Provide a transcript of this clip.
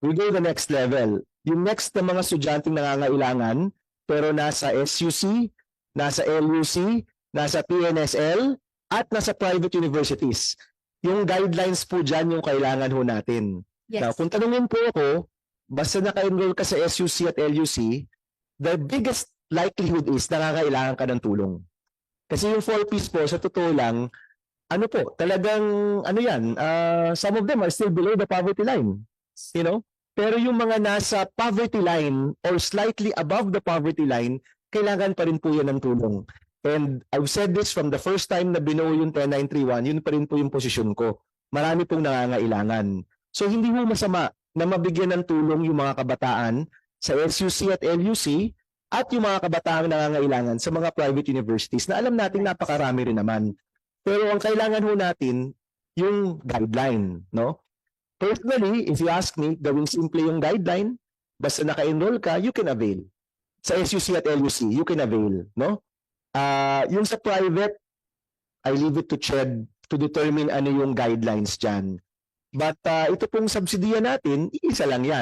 we go the next level. Yung next na mga estudyanteng nangangailangan, pero nasa SUC, nasa LUC, nasa PNSL, at nasa private universities. Yung guidelines po dyan yung kailangan ho natin. Now, Yes. kung tanungin po ako, basta naka-enroll ka sa SUC at LUC, the biggest likelihood is nakakailangan ka ng tulong. Kasi yung four piece po, sa totoo lang, ano po, talagang, ano yan, ah, some of them are still below the poverty line. You know? Pero yung mga nasa poverty line or slightly above the poverty line, kailangan pa rin po yan ng tulong. And I've said this from the first time na binuo yung 10931, yun pa rin po yung posisyon ko. Marami pong nangangailangan. So hindi mo masama na mabigyan ng tulong yung mga kabataan sa SUC at LUC at yung mga kabataan nangangailangan sa mga private universities na alam nating napakarami rin naman. Pero ang kailangan ho natin yung guideline, no? Personally, if you ask me, gawing simple yung guideline, basta naka-enroll ka, you can avail. Sa SUC at LUC, you can avail, no? Ah, yung sa private, I leave it to CHED to determine ano yung guidelines dyan. But ah, ito pong subsidiya natin, isa lang yan.